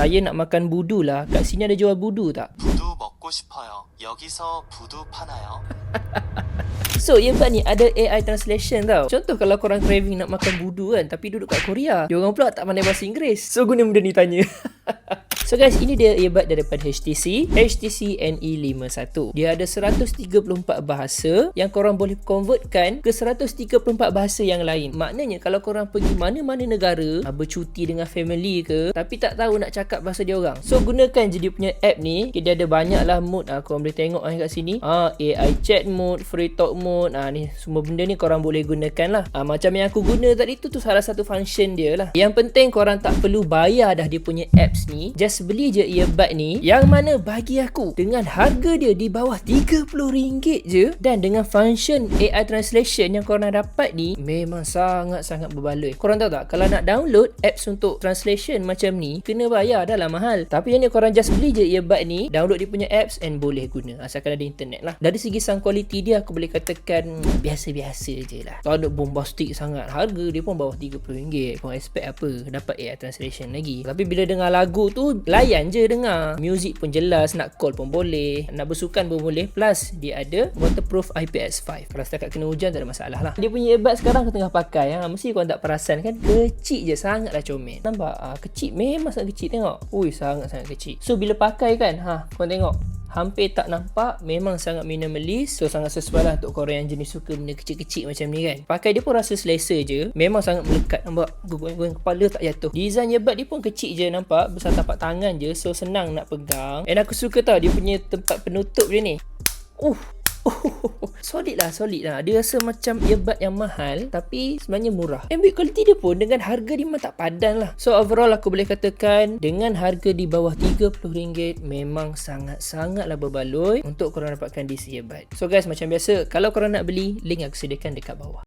Saya nak makan budu lah. Kat sini ada jual budu tak? 부두 먹고 싶어요. 여기서 부두 파나요? So, earbud ni ada AI translation tau. Contoh kalau korang craving nak makan budu kan, tapi duduk kat Korea. Dia orang pula tak pandai bahasa Inggeris. So, guna benda ni tanya. So guys, ini dia earbud daripada HTC HTC NE51 Dia ada 134 bahasa Yang korang boleh convertkan ke 134 bahasa yang lain. Maknanya kalau korang pergi mana-mana negara Bercuti dengan family ke Tapi tak tahu nak cakap bahasa dia orang. So gunakan je dia punya app ni. Dia ada banyak lah mode. Ah, Korang boleh tengok ah, kat sini. Ah, AI chat mode, free talk mode. Ah, ni Semua benda ni korang boleh gunakan lah. Ah, Macam yang aku guna tadi tu tu salah satu function dia lah. Yang penting korang tak perlu bayar dah dia punya apps ni. Just beli je earbud ni yang mana bagi aku dengan harga dia di bawah RM30 je dan dengan function AI translation yang korang dapat ni memang sangat-sangat berbaloi. Korang tahu tak kalau nak download apps untuk translation macam ni kena bayar dah lah mahal. Tapi yang ni korang just beli je earbud ni, download dia punya apps and boleh guna asalkan ada internet lah. Dari segi sound quality dia aku boleh katakan biasa-biasa je lah. Tak ada bombastic sangat. Harga dia pun bawah RM30. Kau expect apa? Dapat AI translation lagi. Tapi bila dengar lagu tu layan je dengar. Music pun jelas Nak call pun boleh Nak bersukan pun boleh. Plus dia ada Waterproof IPX5 Kalau setakat kena hujan Tak ada masalah lah. Dia punya earbud sekarang Aku tengah pakai ha. Mesti korang tak perasan kan? Kecil je Sangatlah comel. Nampak? Ha, Kecil? Memang sangat kecil Tengok. Ui sangat-sangat kecil. So bila pakai kan? Ha, Korang tengok hampir tak nampak memang sangat minimalist so sangat sesuai lah untuk korang yang jenis suka benda kecil-kecil macam ni kan. Pakai dia pun rasa selesa je memang sangat melekat nampak goyang-goyang kepala tak jatuh. Design earbud dia pun kecil je nampak besar tapak tangan je so senang nak pegang. And aku suka tau dia punya tempat penutup dia ni. Uh Solid lah, solid lah. Dia rasa macam earbud yang mahal tapi sebenarnya murah. And build quality dia pun dengan harga dia memang tak padan lah. So overall aku boleh katakan dengan harga di bawah RM30 memang sangat-sangatlah berbaloi untuk korang dapatkan DC earbud. So guys macam biasa, kalau korang nak beli, link aku sediakan dekat bawah.